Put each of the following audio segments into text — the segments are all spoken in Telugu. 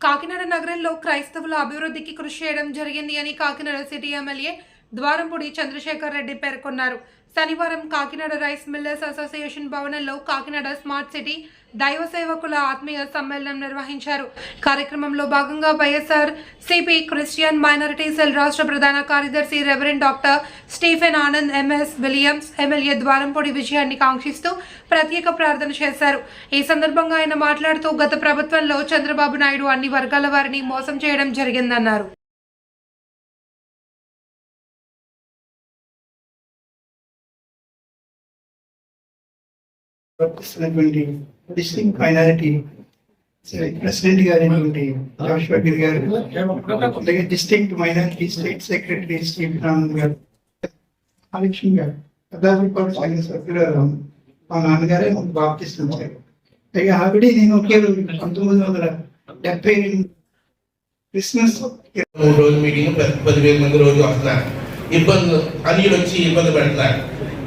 కాకినాడ నగరంలో క్రైస్తవుల అభివృద్ధికి కృషి చేయడం జరిగింది అని కాకినాడ సిటీ ఎమ్మెల్యే ద్వారంపూడి చంద్రశేఖర్ రెడ్డి పేర్కొన్నారు. శనివారం కాకినాడ రైస్ మిల్లర్స్ అసోసియేషన్ భవనంలో కాకినాడ స్మార్ట్ సిటీ దైవ సేవకుల ఆత్మీయ సమ్మేళనం నిర్వహించారు. కార్యక్రమంలో భాగంగా YSR CP Christian minority cell రాష్ట్ర ప్రధాన కార్యదర్శి reverend doctor Stephen Anand MS Williams MLA Dwarampudi విజయాన్ని కాంక్షిస్తూ ప్రత్యేక ప్రార్థన చేశారు. ఈ సందర్భంగా ఆయన మాట్లాడుతూ గత ప్రభుత్వంలో చంద్రబాబు నాయుడు అన్ని వర్గాల వారిని మోసం చేయడం జరిగిందన్నారు. వర్తిస్తున్నటువంటి డిస్టింగ్ మైనారిటీ ప్రెసిడెంట్ గారైనటువంటి జాష్ బకీర్ గారు అలాగే district minority state secretary Anand గారు. ఆలక్ష్మి గారు. పెద్దాపల్లి కూడా సాగిన సభ్యులు మా నాన్నగారే మాకు బాప్తిస్తుంటారు అలాగే ఆవిడ నేను ఒకే రోజు పంతొమ్మిది వందల డెబ్బై ఎనిమిది క్రిస్మస్ మూడు రోజులు మీటింగ్ పది పదివేల మంది రోజు వస్తున్నారు. ఇబ్బంది అన్యులు వచ్చి ఇబ్బంది పెడుతున్నారు.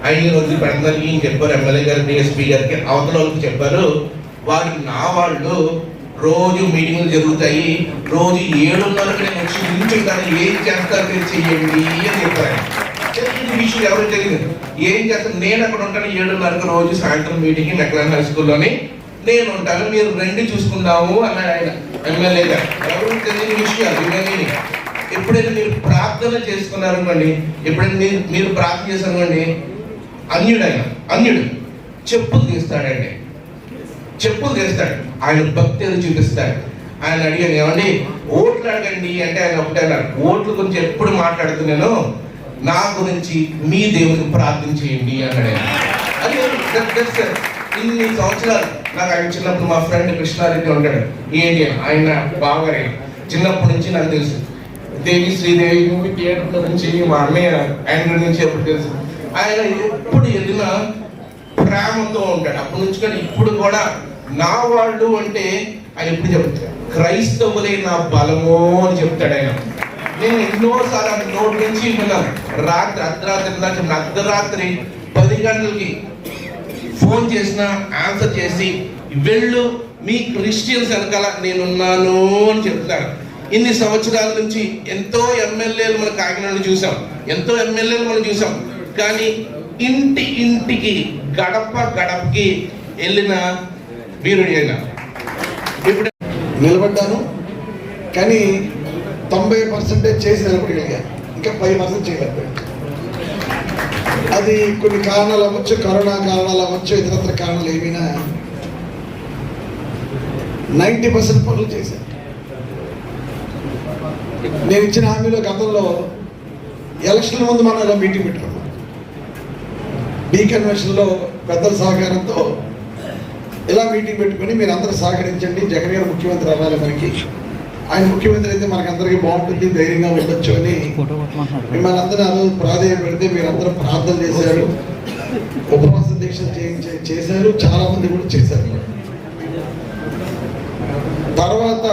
ఐదు రోజులు పెడుతున్నారు ఈయన చెప్పారు ఎమ్మెల్యే గారు డిఎస్పీ గారికి అవతల వాళ్ళకి చెప్పారు. వారు నా వాళ్ళు రోజు మీటింగ్లు జరుగుతాయి. రోజు ఏడున్నరకు నేను వచ్చి నిల్చుంటాను ఏం చేస్తారు మీరు చెయ్యండి అని చెప్పారు. విషయం ఎవరు తెలియదు. ఏం చేస్తాను నేను అక్కడ ఉంటాను ఏడున్నరకు రోజు సాయంత్రం మీటింగ్ మెక్లాన్ హై స్కూల్లోని. నేను ఉంటాను మీరు రెండు చూసుకుందాము అని ఆయన ఎమ్మెల్యే గారు. ఎవరు తెలియని విషయాలు ఇవన్నీ. ఎప్పుడైతే మీరు ప్రార్థన చేసుకున్నారనుకోండి ఎప్పుడైతే మీరు మీరు ప్రార్థన చేశారనుకోండి అన్యుడైన అన్యుడు. చెప్పులు తీస్తాడండి. చెప్పులు తీస్తాడు. ఆయన భక్తి చూపిస్తాడు. ఆయన అడిగాను ఏమండి ఓట్లు అడగండి? అంటే ఆయన ఒకటే అన్నాడు ఓట్ల గురించి ఎప్పుడు మాట్లాడుతున్నాను? నా గురించి మీ దేవుని ప్రార్థన చేయండి అన్నాడు ఆయన. అది ఇన్ని సంవత్సరాలు నాకు ఆయన చిన్నప్పుడు మా ఫ్రెండ్ కృష్ణారెడ్డి ఉంటాడు. ఏంటి? ఆయన బాగా చిన్నప్పటి నుంచి నాకు తెలుసు. దేవి శ్రీదేవి మూవీ థియేటర్ నుంచి మా అన్నయ్య ఆయన గురించి ఎప్పుడు తెలుసు. ఆయన ఎప్పుడు వెళ్ళినా ప్రేమతో ఉంటాడు. అప్పటి నుంచి కానీ ఇప్పుడు కూడా నా వాళ్ళు అంటే ఆయన ఎప్పుడు చెప్తాడు. క్రైస్తవులే నా బలము అని చెప్తాడు ఆయన. నేను ఎన్నోసార్లు ఆయన నోటి నుంచి విన్నాను రాత్రి అర్ధరాత్రి ఇందాక అర్ధరాత్రి పది గంటలకి ఫోన్ చేసిన ఆన్సర్ చేసి వెళ్ళు మీ క్రిస్టియన్స్ వెనకాల నేనున్నాను అని చెప్తాను ఇన్ని సంవత్సరాల నుంచి ఎంతో ఎమ్మెల్యేలు మన కాకినాడను చూసాం. ఎంతో ఎమ్మెల్యేలు మనం చూసాం. కానీ ఇంటి ఇంటికి గడప గడపకి వెళ్ళిన వీరుడైనా ఇప్పుడు నిలబడ్డాను. కానీ తొంభై పర్సెంటేజ్ చేసి నిలబడగలిగాను ఇంకా పది పర్సెంట్ చేయలేకపోయాను. అది కొన్ని కారణాలు అవ్వచ్చు కరోనా కారణాలు అవ్వచ్చు ఇతరత్ర కారణాలు ఏమైనా. నైంటీ పర్సెంట్ పనులు చేశాను. నేను ఇచ్చిన హామీలో గతంలో ఎలక్షన్ ముందు మనం ఇలా మీటింగ్ పెట్టాము. డీ కన్వెన్షన్లో పెద్దల సహకారంతో ఇలా మీటింగ్ పెట్టుకొని మీరు అందరూ సహకరించండి. జగన్ గారు ముఖ్యమంత్రి అవ్వాలి మనకి. ఆయన ముఖ్యమంత్రి అయితే మనకందరికీ బాగుంటుంది ధైర్యంగా ఉండొచ్చు అని మిమ్మల్ని అందరూ ఆ రోజు ప్రాధాన్యం పెడితే మీరు అందరూ ప్రార్థన చేశారు. ఉపవాస దీక్ష చేశారు. చాలా మంది కూడా చేశారు. తర్వాత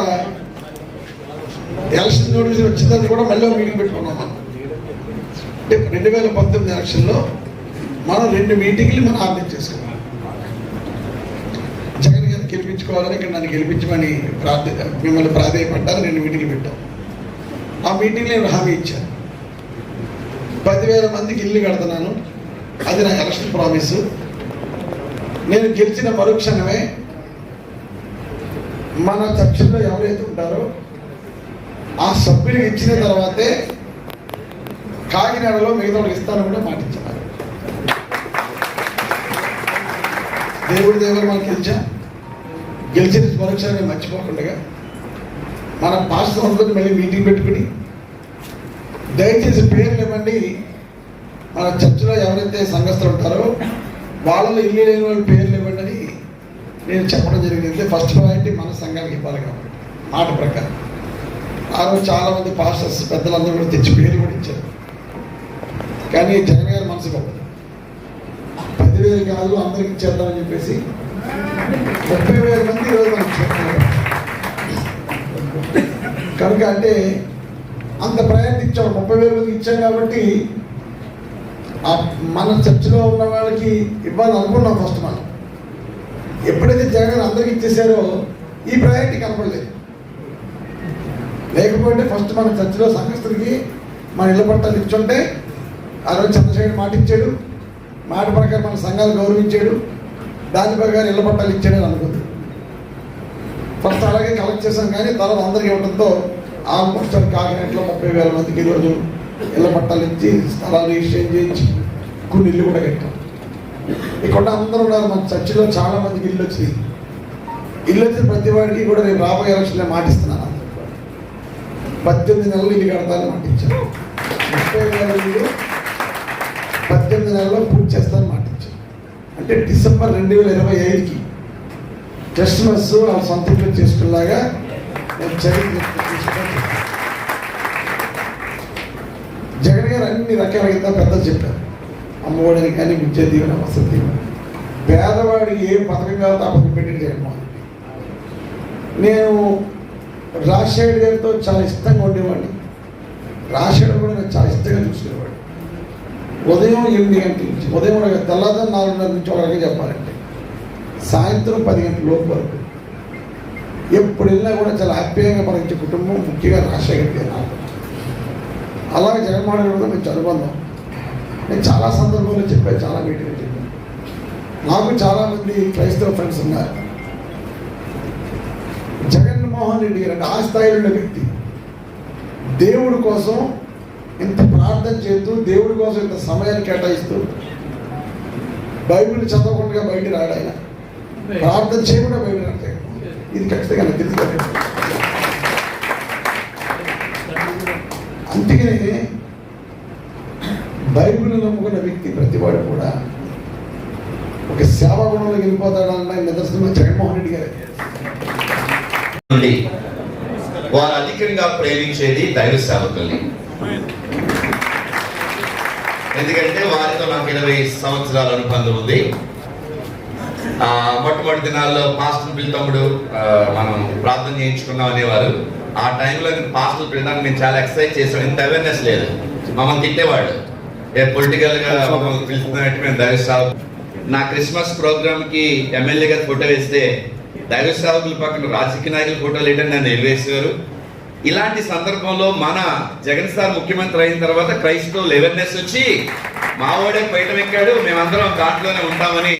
ఎలక్షన్ నోటీస్ వచ్చిన తర్వాత కూడా మళ్ళీ మీటింగ్ పెట్టుకున్నాం మనం. అంటే రెండు వేల పంతొమ్మిది ఎలక్షన్లో మనం రెండు మీటింగ్లు మనం ఆర్గనైజ్ చేసుకున్నాం జగన్ గారిని గెలిపించుకోవాలని ఇక్కడ నన్ను గెలిపించమని ప్రార్థ మిమ్మల్ని ప్రాధాన్యపడ్డారు రెండు మీటింగ్లు పెట్టాం. ఆ మీటింగ్లో నేను హామీ ఇచ్చాను పదివేల మందికి ఇల్లు కడుతున్నాను. అది నా ఎలక్షన్ ప్రామిస్. నేను గెలిచిన మరుక్షణమే మన చర్చల్లో ఎవరైతే ఉంటారో ఆ సభ్యుడికి ఇచ్చిన తర్వాతే కాకినాడలో మిగతా ఇస్తాను కూడా మాటించారు దేవుడి దేవుడు మనకి గెలిచా? గెలిచిన మరుక్షణమే మర్చిపోకుండా మన పాస్టర్ అందరినీ మళ్ళీ మీటింగ్ పెట్టుకుని దయచేసి పేర్లు ఇవ్వండి. మన చర్చిలో ఎవరైతే సంఘస్థులు ఉంటారో వాళ్ళలో ఇల్లు లేని వాళ్ళ పేర్లు ఇవ్వండి అని నేను చెప్పడం జరిగింది. ఫస్ట్ ప్రయారిటీ మన సంఘానికి ఇవ్వాలి కాబట్టి. మాట ప్రకారం. ఆ రోజు చాలా మంది పాస్టర్స్ పెద్దలందరూ కూడా తెచ్చి పేరు కూడా ఇచ్చారు. కానీ జగన్ గారి మనసు గొప్పది పదివేలు కాదు అందరికి ఇచ్చేద్దామని చెప్పేసి ముప్పై వేల మంది ఈరోజు మనకి కనుక అంటే అంత ప్రయారిటీ ఇచ్చాం ముప్పై వేల మందికి ఇచ్చాం కాబట్టి ఆ మన చర్చిలో ఉన్న వాళ్ళకి ఇవ్వాలనుకున్నాం ఫస్ట్ మనం ఎప్పుడైతే జగన్ అందరికి ఇచ్చేసారో ఈ ప్రయారిటీ కనపడలేదు. లేకపోతే ఫస్ట్ మన చర్చిలో సంఘస్థుడికి మన ఇళ్ళ పట్టాలు ఇచ్చుంటే ఆ రోజు చంద్రశేఖర్ మాట ఇచ్చాడు. మాట ప్రకారం మన సంఘాలు గౌరవించాడు. దాని ప్రకారం ఇళ్ళ పట్టాలు ఇచ్చాడు అని అనుకుంది. ఫస్ట్ అలాగే కలెక్ట్ చేశాం కానీ తర్వాత అందరికీ ఇవ్వడంతో ఆల్మోస్ట్ అది కాకినాడలో ముప్పై వేల మందికి ఈరోజు ఇళ్ళ పట్టాలు ఇచ్చి స్థలాలు ఎక్స్చేంజ్ చేయించి కొన్ని ఇల్లు కూడా కట్టాం. ఇక్కడ అందరూ ఉన్నారు. మన చర్చిలో చాలా మందికి ఇల్లు వచ్చింది ఇల్లు వచ్చిన ప్రతి వాడికి కూడా నేను రాబోయే ఎలక్షన్లో మాటిస్తున్నాను పద్దెనిమిది నెలలు ఇల్లు కడతానని మాటించాను ముప్పై వేల ఇల్లు పద్దెనిమిది నెలల్లో పూర్తి చేస్తాను మాటించాను అంటే డిసెంబర్ రెండు వేల ఇరవై ఐదుకి క్రిస్మస్ వాళ్ళ సొంత చేసుకునేలాగా నేను చర్యలు జగన్ గారు అన్ని రకాల కింద పెద్దలు చెప్పారు. అమ్మఒడిని కానీ విద్య దీవెన వసతి దీవెన. పేదవాడికి ఏ పథకం కావాలో ఆ పథకం పెట్టి జగన్మోహన్ నేను రాజశేఖర్ గారితో చాలా ఇష్టంగా ఉండేవాడిని. రాజశేఖర్ కూడా నేను చాలా ఇష్టంగా చూసుకునేవాడు ఉదయం ఎనిమిది గంటల నుంచి ఉదయం ఒక నాలుగున్నర నుంచి ఒక చెప్పాలంటే సాయంత్రం పది గంటల లోపు వరకు ఎప్పుడు వెళ్ళినా కూడా చాలా హ్యాపీగా పనిచే కుటుంబం ముఖ్యంగా రాజశేఖర్ గారు నాకు. అలాగే జగన్మోహన్ రెడ్డి కూడా మంచి అనుబంధం. నేను చాలా సందర్భాల్లో చెప్పాను చాలా మీటింగ్లు చెప్పాను. నాకు చాలామంది క్రైస్తవ ఫ్రెండ్స్ ఉన్నారు. జగన్మోహన్ రెడ్డి గారు అంటే ఆ స్థాయిలో ఉన్న వ్యక్తి దేవుడి కోసం ఇంత ప్రార్థన చేస్తూ దేవుడి కోసం ఇంత సమయాన్ని కేటాయిస్తూ బైబిల్ చదవకుండా బయట రాడు ఆయన ప్రార్థన చేయకుండా బయట రాడు. ఇది ఖచ్చితంగా నాకు తెలుసు. అందుకనే బైబిల్ నమ్ముకున్న వ్యక్తి ప్రతివాడు కూడా ఒక సేవా గుణంలోకి వెళ్ళిపోతాడన్న నిదర్శనం జగన్మోహన్ రెడ్డి గారే నుండి వారు అధికంగా ప్రేమించేది దైవ సేవకుల్ని. ఎందుకంటే వారితో నాకు ఇరవై సంవత్సరాల అనుబంధం ఉంది. మొట్టమొదటి దినాల్లో పాస్టర్ పిల్ తమ్ముడు మనం ప్రార్థన చేయించుకున్నాం అనేవారు. ఆ టైంలో పాస్టర్ పిల్లడానికి మేము చాలా ఎక్సర్సైజ్ చేసాం ఇంత అవేర్నెస్ లేదు. మమ్మల్ని తిట్టేవాడు. ఏ పొలిటికల్గా మమ్మల్ని పిలుస్తున్నట్టు మేము దైవ నా క్రిస్మస్ ప్రోగ్రామ్కి ఎమ్మెల్యే ఫోటో వేస్తే దైవ సేవకుల పక్కన రాజకీయ నాయకుల ఫోటోలు ఏంటని నన్ను నిలివేసేవారు ఇలాంటి సందర్భంలో మన జగన్ సార్ ముఖ్యమంత్రి అయిన తర్వాత క్రైస్తవులు అవేర్నెస్ వచ్చి మావాడే బయట ఎక్కాడు మేమందరం దాంట్లోనే ఉంటామని